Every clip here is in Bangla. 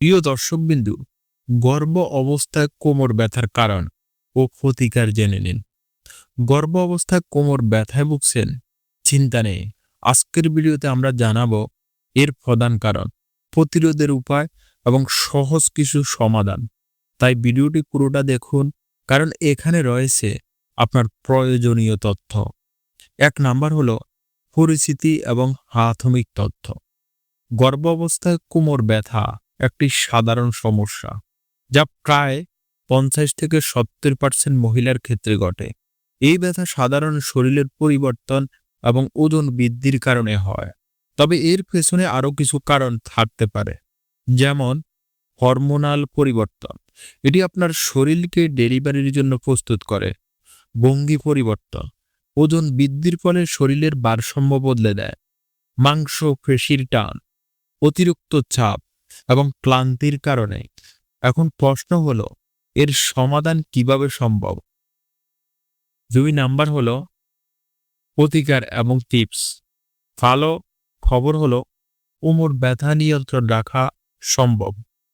প্রিয় দর্শকবিন্দু, গর্ভ অবস্থায় কোমর ব্যথার কারণ ও প্রতিকার জেনে নিন। গর্ভ অবস্থায় কোমর ব্যথায় ভুগছেন? চিন্তা নেই, আজকের ভিডিওতে আমরা জানাব এর প্রধান কারণ, প্রতিরোধের উপায় এবং সহজ কিছু সমাধান। তাই ভিডিওটি পুরোটা দেখুন, কারণ এখানে রয়েছে আপনার প্রয়োজনীয় তথ্য। এক নাম্বার হলো পরিচিতি এবং প্রাথমিক তথ্য। গর্ভ অবস্থায় কোমর ব্যথা একটি সাধারণ সমস্যা, যা প্রায় পঞ্চাশ থেকে সত্তর পার্সেন্ট মহিলার ক্ষেত্রে ঘটে। এই ব্যথা সাধারণ শরীরের পরিবর্তন এবং ওজন বৃদ্ধির কারণে হয়। তবে এর পেছনে আরও কিছু কারণ থাকতে পারে, যেমন হরমোনাল পরিবর্তন। এটি আপনার শরীরকে ডেলিভারির জন্য প্রস্তুত করে, ভঙ্গি পরিবর্তন, ওজন বৃদ্ধির ফলে শরীরের ভারসাম্য বদলে দেয়, মাংস, পেশির টান, অতিরিক্ত চাপ এবং ক্লান্তির কারণে। এখন প্রশ্ন হলো, এর সমাধান কীভাবে সম্ভব? দুই নাম্বার হলো, প্রতিকার এবং টিপস। ভালো খবর হলো কোমর ব্যথা নিয়ন্ত্রণ রাখা সম্ভব।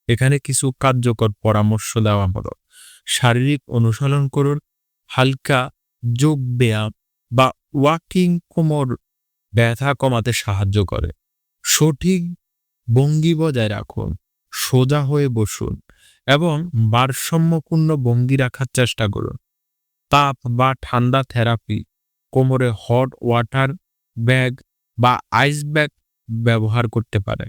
এখানে কিছু কার্যকর পরামর্শ দেওয়া হলো। শারীরিক অনুশীলন করুন, হালকা যোগ ব্যায়াম বা ওয়াকিং কোমর ব্যথা কমাতে সাহায্য করে। সঠিক ভঙ্গি বজায় রাখুন, সোজা হয়ে বসুন এবং ভারসাম্যপূর্ণ ভঙ্গি রাখার চেষ্টা করুন। তাপ বা ঠান্ডা থেরাপি, কোমরে হট ওয়াটার ব্যাগ বা আইস ব্যাগ ব্যবহার করতে পারে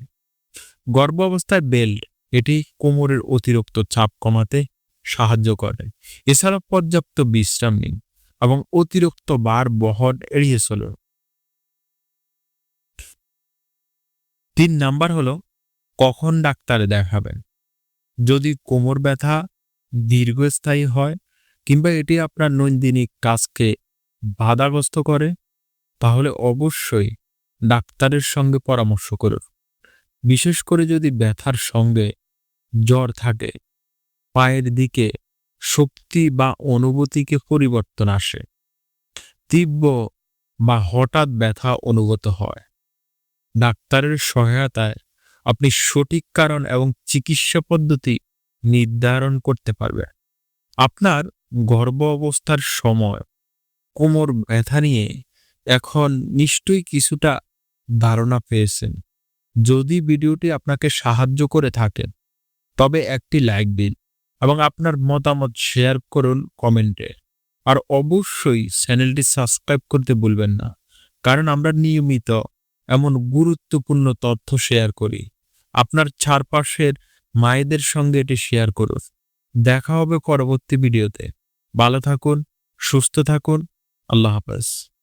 গর্ভ অবস্থায় বেল্ট এটি কোমরের অতিরিক্ত চাপ কমাতে সাহায্য করে। এছাড়া পর্যাপ্ত বিশ্রাম নিন এবং অতিরিক্ত বার বহন এড়িয়ে চলুন। তিন নাম্বার হলো, কখন ডাক্তারে দেখাবেন? যদি কোমর ব্যথা দীর্ঘস্থায়ী হয়, কিংবা এটি আপনার নৈন্দিনিক কাজকে বাধাগ্রস্ত করে, তাহলে অবশ্যই ডাক্তারের সঙ্গে পরামর্শ করুন। বিশেষ করে যদি ব্যথার সঙ্গে জ্বর থাকে, পায়ের দিকে শক্তি বা অনুভূতিকে পরিবর্তন আসে, তীব্র বা হঠাৎ ব্যথা অনুগত হয়। ডাক্তারের সহায়তায় আপনি সঠিক কারণ এবং চিকিৎসা পদ্ধতি নির্ধারণ করতে পারবেন। আপনার গর্ভ অবস্থার সময় কোমর ব্যথা নিয়ে এখন নিশ্চয়ই কিছুটা ধারণা পেয়েছেন। যদি ভিডিওটি আপনাকে সাহায্য করে থাকেন তবে একটি লাইক দিন এবং আপনার মতামত শেয়ার করুন কমেন্টে। আর অবশ্যই চ্যানেলটি সাবস্ক্রাইব করতে ভুলবেন না, কারণ আমরা নিয়মিত এমন গুরুত্বপূর্ণ তথ্য শেয়ার করি। আপনার চারপাশের মায়েদের সঙ্গে এটি শেয়ার করুন। দেখা হবে পরবর্তী ভিডিওতে। ভালো থাকুন, সুস্থ থাকুন। আল্লাহ হাফেজ।